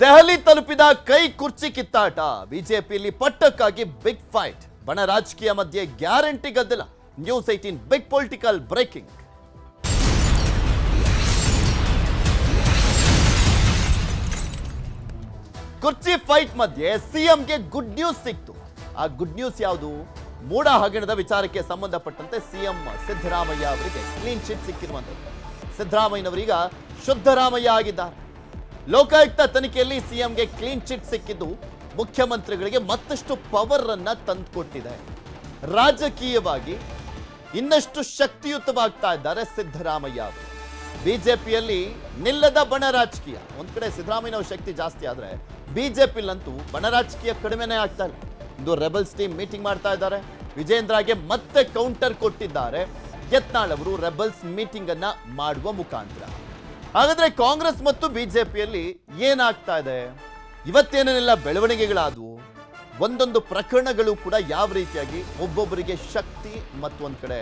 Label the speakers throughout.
Speaker 1: ದೆಹಲಿ ತಲುಪಿದ ಕೈ ಕುರ್ಚಿ ಕಿತ್ತಾಟ. ಬಿಜೆಪಿಯಲ್ಲಿ ಪಟ್ಟಕ್ಕಾಗಿ ಬಿಗ್ ಫೈಟ್ ಬಣ ರಾಜಕೀಯ ಮಧ್ಯೆ ಗ್ಯಾರಂಟಿ ಗದ್ದಲ. News eighteen big political breaking ಕುರ್ಚಿ ಫೈಟ್ ಮಧ್ಯೆ ಸಿಎಂಗೆ ಗುಡ್ ನ್ಯೂಸ್ ಸಿಕ್ತು. ಆ ಗುಡ್ ನ್ಯೂಸ್ ಯಾವುದು? ಮೂಡ ಹಗರಣದ ವಿಚಾರಕ್ಕೆ ಸಂಬಂಧಪಟ್ಟಂತೆ ಸಿಎಂ ಸಿದ್ದರಾಮಯ್ಯ ಅವರಿಗೆ ಕ್ಲೀನ್ ಚಿಟ್ ಸಿಕ್ಕಿರುವಂಥದ್ದು ಸಿದ್ದರಾಮಯ್ಯನವರೀಗ ಶುದ್ಧರಾಮಯ್ಯ ಆಗಿದ್ದಾರೆ. ಲೋಕಾಯುಕ್ತ ತನಿಖೆಯಲ್ಲಿ ಸಿಎಂಗೆ ಕ್ಲೀನ್ ಚಿಟ್ ಸಿಕ್ಕಿದ್ದು ಮುಖ್ಯಮಂತ್ರಿಗಳಿಗೆ ಮತ್ತಷ್ಟು ಪವರ್ ಅನ್ನ ತಂದುಕೊಟ್ಟಿದೆ. ರಾಜಕೀಯವಾಗಿ ಇನ್ನಷ್ಟು ಶಕ್ತಿಯುತವಾಗ್ತಾ ಇದ್ದಾರೆ ಸಿದ್ದರಾಮಯ್ಯ ಅವರು. ಬಿಜೆಪಿಯಲ್ಲಿ ನಿಲ್ಲದ ಬಣ ರಾಜಕೀಯ. ಒಂದ್ ಕಡೆ ಸಿದ್ದರಾಮಯ್ಯ ಶಕ್ತಿ ಜಾಸ್ತಿ ಆದ್ರೆ ಬಿಜೆಪಿಲಂತೂ ಬಣ ರಾಜಕೀಯ ಕಡಿಮೆನೇ ಆಗ್ತಾ ಇಲ್ಲ. ಇಂದು ರೆಬಲ್ಸ್ ಟೀಮ್ ಮೀಟಿಂಗ್ ಮಾಡ್ತಾ ಇದ್ದಾರೆ. ವಿಜೇಂದ್ರಗೆ ಮತ್ತೆ ಕೌಂಟರ್ ಕೊಟ್ಟಿದ್ದಾರೆ. ಯತ್ನಾಳ್ ಅವರು ರೆಬಲ್ಸ್ ಮೀಟಿಂಗ್ ಅನ್ನ ಮಾಡುವ ಮುಖಾಂತರ. ಹಾಗಾದ್ರೆ ಕಾಂಗ್ರೆಸ್ ಮತ್ತು ಬಿಜೆಪಿಯಲ್ಲಿ ಏನಾಗ್ತಾ ಇದೆ? ಇವತ್ತೇನೇನೆಲ್ಲ ಬೆಳವಣಿಗೆಗಳಾದವು? ಒಂದೊಂದು ಪ್ರಕರಣಗಳು ಕೂಡ ಯಾವ ರೀತಿಯಾಗಿ ಒಬ್ಬೊಬ್ಬರಿಗೆ ಶಕ್ತಿ ಮತ್ತು ಒಂದ್ ಕಡೆ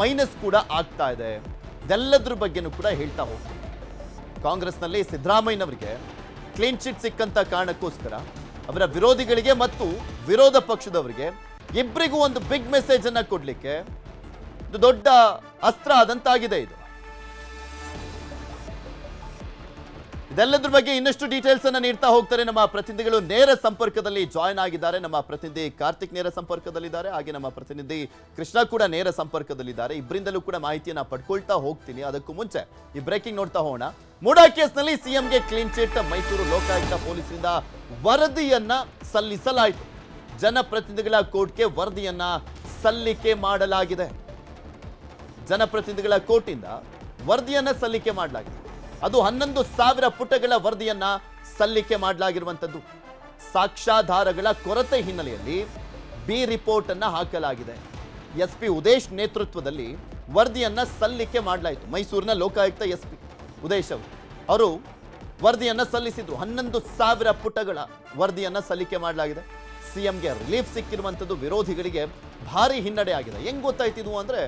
Speaker 1: ಮೈನಸ್ ಕೂಡ ಆಗ್ತಾ ಇದೆ. ಇದೆಲ್ಲದ್ರ ಬಗ್ಗೆನೂ ಕೂಡ ಹೇಳ್ತಾ ಹೋಗ್ತೀವಿ ಕಾಂಗ್ರೆಸ್ನಲ್ಲಿ ಸಿದ್ದರಾಮಯ್ಯನವರಿಗೆ ಕ್ಲೀನ್ ಚಿಟ್ ಸಿಕ್ಕಂತ ಕಾರಣಕ್ಕೋಸ್ಕರ, ಅವರ ವಿರೋಧಿಗಳಿಗೆ ಮತ್ತು ವಿರೋಧ ಪಕ್ಷದವರಿಗೆ ಇಬ್ಬರಿಗೂ ಒಂದು ಬಿಗ್ ಮೆಸೇಜ್ ಅನ್ನ ಕೊಡ್ಲಿಕ್ಕೆ ದೊಡ್ಡ ಅಸ್ತ್ರ ಆದಂತಾಗಿದೆ ಇದು. ಇದೆಲ್ಲದ್ರ ಬಗ್ಗೆ ಇನ್ನಷ್ಟು ಡೀಟೇಲ್ಸ್ ಅನ್ನ ನೀಡ್ತಾ ಹೋಗ್ತಾರೆ ನಮ್ಮ ಪ್ರತಿನಿಧಿಗಳು. ನೇರ ಸಂಪರ್ಕದಲ್ಲಿ ಜಾಯ್ನ್ ಆಗಿದ್ದಾರೆ. ನಮ್ಮ ಪ್ರತಿನಿಧಿ ಕಾರ್ತಿಕ್ ನೇರ ಸಂಪರ್ಕದಲ್ಲಿದ್ದಾರೆ. ಹಾಗೆ ನಮ್ಮ ಪ್ರತಿನಿಧಿ ಕೃಷ್ಣ ಕೂಡ ನೇರ ಸಂಪರ್ಕದಲ್ಲಿದ್ದಾರೆ. ಇಬ್ಬರಿಂದಲೂ ಕೂಡ ಮಾಹಿತಿಯನ್ನ ಪಡ್ಕೊಳ್ತಾ ಹೋಗ್ತೀನಿ. ಅದಕ್ಕೂ ಮುಂಚೆ ಈ ಬ್ರೇಕಿಂಗ್ ನೋಡ್ತಾ ಹೋಗೋಣ. ಮೂಡಾ ಕೇಸ್ನಲ್ಲಿ ಸಿಎಂಗೆ ಕ್ಲೀನ್ ಚಿಟ್ ಮೈಸೂರು ಲೋಕಾಯುಕ್ತ ಪೊಲೀಸರಿಂದ ವರದಿಯನ್ನ ಸಲ್ಲಿಸಲಾಯಿತು. ಜನಪ್ರತಿನಿಧಿಗಳ ಕೋರ್ಟ್ಗೆ ವರದಿಯನ್ನ ಸಲ್ಲಿಕೆ ಮಾಡಲಾಗಿದೆ. ಜನಪ್ರತಿನಿಧಿಗಳ ಕೋರ್ಟಿಂದ ವರದಿಯನ್ನ ಸಲ್ಲಿಕೆ ಮಾಡಲಾಗಿದೆ. ಅದು ಹನ್ನೊಂದು ಸಾವಿರ ಪುಟಗಳ ವರದಿಯನ್ನ ಸಲ್ಲಿಕೆ ಮಾಡಲಾಗಿರುವಂಥದ್ದು. ಸಾಕ್ಷ್ಯಾಧಾರಗಳ ಕೊರತೆ ಹಿನ್ನೆಲೆಯಲ್ಲಿ ಬಿ ರಿಪೋರ್ಟ್ ಅನ್ನ ಹಾಕಲಾಗಿದೆ. ಎಸ್ ಪಿ ಉದೇಶ್ ನೇತೃತ್ವದಲ್ಲಿ ವರದಿಯನ್ನ ಸಲ್ಲಿಕೆ ಮಾಡಲಾಯಿತು. ಮೈಸೂರಿನ ಲೋಕಾಯುಕ್ತ ಎಸ್ ಪಿ ಉದೇಶ್ ಅವರು. ಅವರು ವರದಿಯನ್ನ ಸಲ್ಲಿಸಿದ್ರು. ಹನ್ನೊಂದು ಸಾವಿರ ಪುಟಗಳ ವರದಿಯನ್ನ ಸಲ್ಲಿಕೆ ಮಾಡಲಾಗಿದೆ. ಸಿಎಂಗೆ ರಿಲೀಫ್ ಸಿಕ್ಕಿರುವಂಥದ್ದು ವಿರೋಧಿಗಳಿಗೆ ಭಾರಿ ಹಿನ್ನಡೆ ಆಗಿದೆ. ಹೆಂಗ್ ಗೊತ್ತಾಯ್ತಿದ್ವು ಅಂದ್ರೆ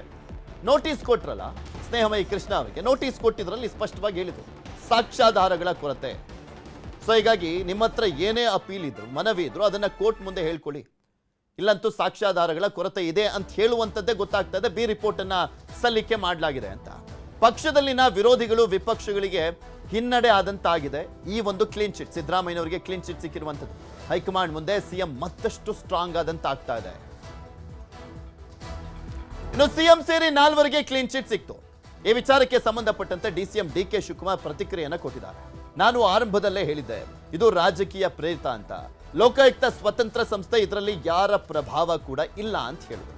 Speaker 1: ನೋಟಿಸ್ ಕೊಟ್ರಲ್ಲ ಸ್ನೇಹಮಯಿ ಕೃಷ್ಣ ಅವರಿಗೆ ನೋಟಿಸ್ ಕೊಟ್ಟಿದ್ರಲ್ಲಿ ಸ್ಪಷ್ಟವಾಗಿ ಹೇಳಿದ್ರು ಸಾಕ್ಷ್ಯಾಧಾರಗಳ ಕೊರತೆ. ಸೊ ಹೀಗಾಗಿ ನಿಮ್ಮ ಹತ್ರ ಏನೇ ಅಪೀಲ್ ಇದ್ರು, ಮನವಿ ಇದ್ರು ಅದನ್ನ ಕೋರ್ಟ್ ಮುಂದೆ ಹೇಳ್ಕೊಳ್ಳಿ. ಇಲ್ಲಂತೂ ಸಾಕ್ಷ್ಯಾಧಾರಗಳ ಕೊರತೆ ಇದೆ ಅಂತ ಹೇಳುವಂಥದ್ದೇ ಗೊತ್ತಾಗ್ತಾ ಇದೆ ಬಿ ರಿಪೋರ್ಟ್ ಅನ್ನ ಸಲ್ಲಿಕೆ ಮಾಡಲಾಗಿದೆ ಅಂತ. ಪಕ್ಷದಲ್ಲಿನ ವಿರೋಧಿಗಳು ವಿಪಕ್ಷಗಳಿಗೆ ಹಿನ್ನಡೆ ಆದಂತಾಗಿದೆ. ಈ ಒಂದು ಕ್ಲೀನ್ ಚಿಟ್ ಸಿದ್ದರಾಮಯ್ಯನವರಿಗೆ ಕ್ಲೀನ್ ಚಿಟ್ ಸಿಕ್ಕಿರುವಂಥದ್ದು. ಹೈಕಮಾಂಡ್ ಮುಂದೆ ಸಿಎಂ ಮತ್ತಷ್ಟು ಸ್ಟ್ರಾಂಗ್ ಆದಂತಾಗ್ತಾ ಇದೆ. ಇನ್ನು ಸಿಎಂ ಸೇರಿ ನಾಲ್ವರಿಗೆ ಕ್ಲೀನ್ ಚಿಟ್ ಸಿಕ್ತು. ಈ ವಿಚಾರಕ್ಕೆ ಸಂಬಂಧಪಟ್ಟಂತೆ ಡಿಸಿಎಂ ಡಿ ಕೆ ಶಿವಕುಮಾರ್ ಪ್ರತಿಕ್ರಿಯೆಯನ್ನು ಕೊಟ್ಟಿದ್ದಾರೆ. ನಾನು ಆರಂಭದಲ್ಲೇ ಹೇಳಿದ್ದೆ, ಇದು ರಾಜಕೀಯ ಪ್ರೇರಿತ ಅಂತ. ಲೋಕಾಯುಕ್ತ ಸ್ವತಂತ್ರ ಸಂಸ್ಥೆ ಇದರಲ್ಲಿ ಯಾರ ಪ್ರಭಾವ ಕೂಡ ಇಲ್ಲ ಅಂತ ಹೇಳಿದರು.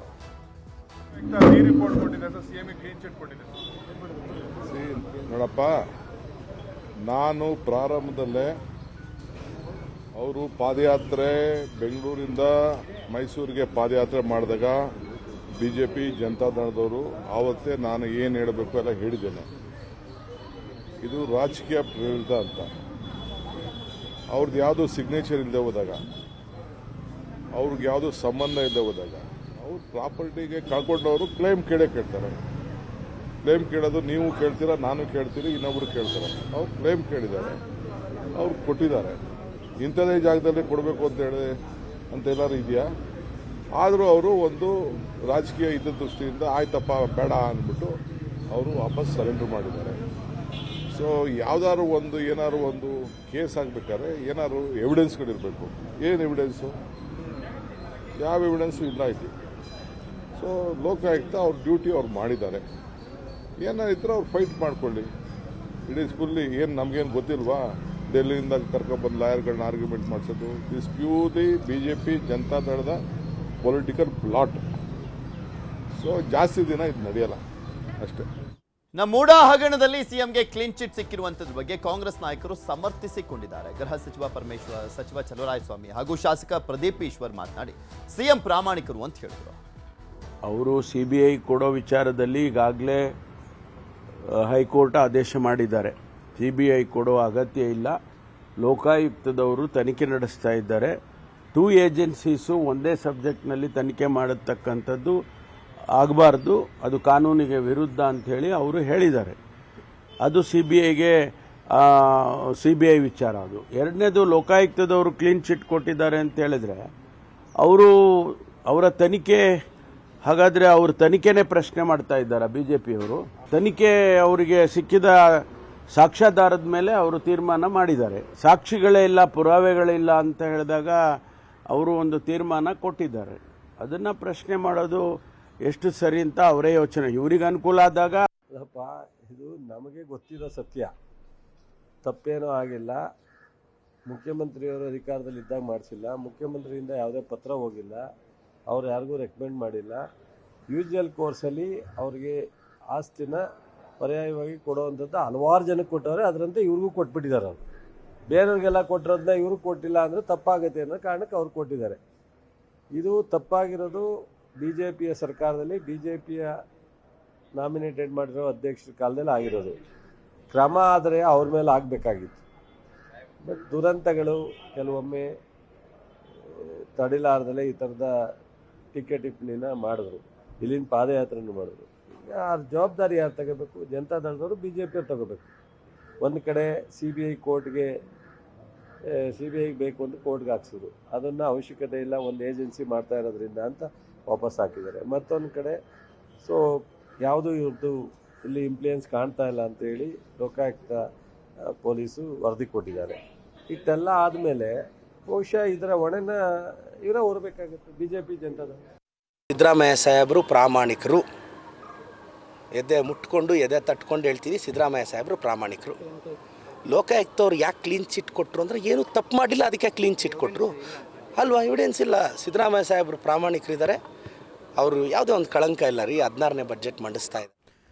Speaker 2: ನೋಡಪ್ಪ. ನಾನು ಪ್ರಾರಂಭದಲ್ಲೇ ಅವರು ಪಾದಯಾತ್ರೆ ಬೆಂಗಳೂರಿಂದ ಮೈಸೂರಿಗೆ ಪಾದಯಾತ್ರೆ ಮಾಡಿದಾಗ ಬಿ ಜೆ ಪಿ ಜನತಾದಳದವರು ಆವತ್ತೇ ನಾನು ಏನು ಹೇಳಬೇಕು ಎಲ್ಲ ಹೇಳಿದ್ದೇನೆ. ಇದು ರಾಜಕೀಯ ಪ್ರೇರಿತ ಅಂತ. ಅವ್ರದ್ದು ಯಾವುದೋ ಸಿಗ್ನೇಚರ್ ಇಲ್ಲದೆ ಹೋದಾಗ, ಅವ್ರಿಗೆ ಯಾವುದೋ ಸಂಬಂಧ ಇಲ್ಲದೆ ಹೋದಾಗ, ಅವ್ರ ಪ್ರಾಪರ್ಟಿಗೆ ಕಳ್ಕೊಂಡವರು ಕ್ಲೈಮ್ ಕೇಳೇ ಕೇಳ್ತಾರೆ. ಕ್ಲೇಮ್ ಕೇಳೋದು ನೀವು ಕೇಳ್ತೀರಾ, ನಾನು ಕೇಳ್ತೀರಿ ಇನ್ನೊಬ್ರು ಕೇಳ್ತಾರೆ. ಅವ್ರು ಕ್ಲೇಮ್ ಕೇಳಿದ್ದಾರೆ. ಅವ್ರು ಕೊಟ್ಟಿದ್ದಾರೆ. ಇಂಥದೇ ಜಾಗದಲ್ಲಿ ಕೊಡಬೇಕು ಅಂತ ಹೇಳಿ, ಅಂತ ಎಲ್ಲರೂ ಇದೆಯಾ? ಆದರೂ ಅವರು ಒಂದು ರಾಜಕೀಯ ಇದ್ದ ದೃಷ್ಟಿಯಿಂದ ಆಯ್ತಪ್ಪ, ಬೇಡ ಅಂದ್ಬಿಟ್ಟು ಅವರು ವಾಪಸ್ ಸರೆಂಡರ್ ಮಾಡಿದ್ದಾರೆ. ಸೊ ಯಾವ್ದಾದ್ರು ಒಂದು, ಏನಾದ್ರು ಒಂದು ಕೇಸ್ ಆಗಬೇಕಾದ್ರೆ ಏನಾದ್ರು ಎವಿಡೆನ್ಸ್ಗಳಿರಬೇಕು ಏನು ಎವಿಡೆನ್ಸು ಯಾವ ಎವಿಡೆನ್ಸು ಇಲ್ಲ ಇಲ್ಲಿ ಸೊ ಲೋಕಾಯುಕ್ತ ಅವ್ರ ಡ್ಯೂಟಿ ಅವ್ರು ಮಾಡಿದ್ದಾರೆ. ಏನಾರಿದ್ರೆ ಅವ್ರು ಫೈಟ್ ಮಾಡ್ಕೊಳ್ಳಿ. ಇಡೀ ಫುಲ್ಲಿ ಏನು ನಮಗೇನು ಗೊತ್ತಿಲ್ವಾ? ಡೆಲ್ಲಿಯಿಂದ ಕರ್ಕೊಬಂದು ಲಾಯರ್ಗಳನ್ನ ಆರ್ಗ್ಯುಮೆಂಟ್ ಮಾಡಿಸೋದು. This purely B J P ಜನತಾದಳದ political plot. So ಜಾಸ್ತಿ ದಿನ ಇದು ನಡೆಯಲ್ಲ. ಅಷ್ಟೇ.
Speaker 1: ನಮ್ಮ ಮೂಡ ಹಗರಣದಲ್ಲಿ ಸಿಎಂಗೆ ಕ್ಲೀನ್ ಚಿಟ್ ಸಿಕ್ಕಿರುವಂತದ್ರ ಬಗ್ಗೆ ಕಾಂಗ್ರೆಸ್ ನಾಯಕರು ಸಮರ್ಥಿಸಿಕೊಂಡಿದ್ದಾರೆ. ಗೃಹ ಸಚಿವ ಪರಮೇಶ್ವರ್ ಸಚಿವ ಚಲುವರಾಯಸ್ವಾಮಿ ಹಾಗೂ ಶಾಸಕ ಪ್ರದೀಪ್ ಈಶ್ವರ್ ಮಾತನಾಡಿ ಸಿಎಂ ಪ್ರಾಮಾಣಿಕರು ಅಂತ ಹೇಳಿದರು.
Speaker 3: ಅವರು ಸಿ ಬಿ ಐ ಕೊಡೋ ವಿಚಾರದಲ್ಲಿ ಈಗಾಗಲೇ ಹೈಕೋರ್ಟ್ ಆದೇಶ ಮಾಡಿದ್ದಾರೆ. ಸಿ ಬಿ ಐ ಕೊಡೋ ಅಗತ್ಯ ಇಲ್ಲ. ಲೋಕಾಯುಕ್ತದವರು ತನಿಖೆ ನಡೆಸ್ತಾ ಇದ್ದಾರೆ. ಟೂ ಏಜೆನ್ಸೀಸು ಒಂದೇ ಸಬ್ಜೆಕ್ಟ್ನಲ್ಲಿ ತನಿಖೆ ಮಾಡತಕ್ಕಂಥದ್ದು ಆಗಬಾರ್ದು, ಅದು ಕಾನೂನಿಗೆ ವಿರುದ್ಧ ಅಂಥೇಳಿ ಅವರು ಹೇಳಿದ್ದಾರೆ. ಅದು ಸಿ ಬಿ ಐಗೆ ಸಿ ಬಿ ಐ ವಿಚಾರ ಅದು. ಎರಡನೇದು ಲೋಕಾಯುಕ್ತದವರು ಕ್ಲೀನ್ ಚಿಟ್ ಕೊಟ್ಟಿದ್ದಾರೆ ಅಂತ ಹೇಳಿದ್ರೆ, ಅವರು ಅವರ ತನಿಖೆ, ಹಾಗಾದರೆ ಅವರು ತನಿಖೆನೇ ಪ್ರಶ್ನೆ ಮಾಡ್ತಾ ಇದ್ದಾರೆ ಬಿ ಜೆ ಪಿಯವರು ತನಿಖೆ ಅವರಿಗೆ ಸಿಕ್ಕಿದ ಸಾಕ್ಷ್ಯಾಧಾರದ ಮೇಲೆ ಅವರು ತೀರ್ಮಾನ ಮಾಡಿದ್ದಾರೆ. ಸಾಕ್ಷಿಗಳೇ ಇಲ್ಲ, ಪುರಾವೆಗಳೇ ಇಲ್ಲ ಅಂತ ಹೇಳಿದಾಗ ಅವರು ಒಂದು ತೀರ್ಮಾನ ಕೊಟ್ಟಿದ್ದಾರೆ. ಅದನ್ನು ಪ್ರಶ್ನೆ ಮಾಡೋದು ಎಷ್ಟು ಸರಿ ಅಂತ ಅವರೇ ಯೋಚನೆ. ಇವ್ರಿಗೆ ಅನುಕೂಲ ಆದಾಗ
Speaker 4: ಅಲ್ಲಪ್ಪ, ಇದು ನಮಗೆ ಗೊತ್ತಿರೋ ಸತ್ಯ. ತಪ್ಪೇನೂ ಆಗಿಲ್ಲ. ಮುಖ್ಯಮಂತ್ರಿಯವರು ಅಧಿಕಾರದಲ್ಲಿ ಇದ್ದಾಗ ಮಾಡಿಸಿಲ್ಲ. ಮುಖ್ಯಮಂತ್ರಿಯಿಂದ ಯಾವುದೇ ಪತ್ರ ಹೋಗಿಲ್ಲ. ಅವ್ರು ಯಾರಿಗೂ ರೆಕಮೆಂಡ್ ಮಾಡಿಲ್ಲ. ಯೂಶುವಲ್ ಕೋರ್ಸಲ್ಲಿ ಅವ್ರಿಗೆ ಆಸ್ತಿನ ಪರ್ಯಾಯವಾಗಿ ಕೊಡೋವಂಥದ್ದು ಹಲವಾರು ಜನಕ್ಕೆ ಕೊಟ್ಟವ್ರೆ, ಅದರಂತೆ ಇವ್ರಿಗೂ ಕೊಟ್ಬಿಟ್ಟಿದ್ದಾರೆ ಅವರು. ಬೇರೆಯವ್ರಿಗೆಲ್ಲ ಕೊಟ್ಟಿರೋದನ್ನ ಇವರು ಕೊಟ್ಟಿಲ್ಲ ಅಂದರೆ ತಪ್ಪಾಗುತ್ತೆ ಅನ್ನೋ ಕಾರಣಕ್ಕೆ ಅವ್ರು ಕೊಟ್ಟಿದ್ದಾರೆ. ಇದು ತಪ್ಪಾಗಿರೋದು ಬಿ ಜೆ ಪಿಯ ಸರ್ಕಾರದಲ್ಲಿ ಬಿ ಜೆ ಪಿಯ ನಾಮಿನೇಟೆಡ್ ಮಾಡಿರೋ ಅಧ್ಯಕ್ಷರ ಕಾಲದಲ್ಲಿ ಆಗಿರೋದು. ಕ್ರಮ ಆದರೆ ಅವ್ರ ಮೇಲೆ ಆಗಬೇಕಾಗಿತ್ತು. ಬಟ್ ದುರಂತಗಳು ಕೆಲವೊಮ್ಮೆ ತಡಿಲಾರ್ದಲೇ ಈ ಥರದ ಟೀಕೆ ಟಿಪ್ಪಣಿನ ಮಾಡಿದ್ರು. ಇಲ್ಲಿನ ಪಾದಯಾತ್ರೆನೂ ಮಾಡಿದ್ರು. ಯಾರು ಜವಾಬ್ದಾರಿ ಯಾರು ತಗೋಬೇಕು? ಜನತಾ ದಳದವರು ಬಿ ಜೆ ಪಿಯವ್ರು ತಗೋಬೇಕು. ಒಂದು ಕಡೆ ಸಿ ಬಿ ಐ ಕೋರ್ಟ್ಗೆ ಸಿ ಬಿ ಐಗೆ ಬೇಕು ಅಂತ ಕೋರ್ಟ್ಗೆ ಹಾಕ್ಸಿದ್ರು. ಅದನ್ನು ಅವಶ್ಯಕತೆ ಇಲ್ಲ, ಒಂದು ಏಜೆನ್ಸಿ ಮಾಡ್ತಾ ಇರೋದ್ರಿಂದ ಅಂತ ವಾಪಸ್ ಹಾಕಿದ್ದಾರೆ. ಮತ್ತೊಂದು ಕಡೆ, ಸೊ ಯಾವುದು ಇವ್ರದ್ದು ಇಲ್ಲಿ ಇಂಪ್ಲೂಯೆನ್ಸ್ ಕಾಣ್ತಾ ಇಲ್ಲ ಅಂತೇಳಿ ಲೋಕಾಯುಕ್ತ ಪೊಲೀಸು ವರದಿ ಕೊಟ್ಟಿದ್ದಾರೆ. ಇಷ್ಟೆಲ್ಲ ಆದಮೇಲೆ ಬಹುಶಃ ಇದರ ಹೊಣೆನ ಇವರೇ ಹೊರಬೇಕಾಗುತ್ತೆ ಬಿ ಜೆ ಪಿ ಜನತಾದ.
Speaker 5: ಸಿದ್ದರಾಮಯ್ಯ ಸಾಹೇಬರು ಪ್ರಾಮಾಣಿಕರು. ಎದೆ ಮುಟ್ಕೊಂಡು, ಎದೆ ತಟ್ಕೊಂಡು ಹೇಳ್ತೀನಿ, ಸಿದ್ದರಾಮಯ್ಯ ಸಾಹೇಬರು ಪ್ರಾಮಾಣಿಕರು. ಲೋಕಾಯುಕ್ತವ್ರು ಯಾಕೆ ಕ್ಲೀನ್ ಚಿಟ್ ಕೊಟ್ಟರು ಅಂದರೆ ಏನು ತಪ್ಪು ಮಾಡಿಲ್ಲ, ಅದಕ್ಕೆ ಕ್ಲೀನ್ ಚಿಟ್ ಕೊಟ್ಟರು ಅಲ್ವಾ ಎವಿಡೆನ್ಸ್ ಇಲ್ಲ. ಸಿದ್ದರಾಮಯ್ಯ ಸಾಹೇಬರು ಪ್ರಾಮಾಣಿಕರಿದ್ದಾರೆ. ಅವರು ಯಾವುದೇ ಒಂದು ಕಳಂಕ ಇಲ್ಲ ರೀ, ಹದಿನಾರನೇ ಬಜೆಟ್ ಮಂಡಿಸ್ತಾ ಇದೆ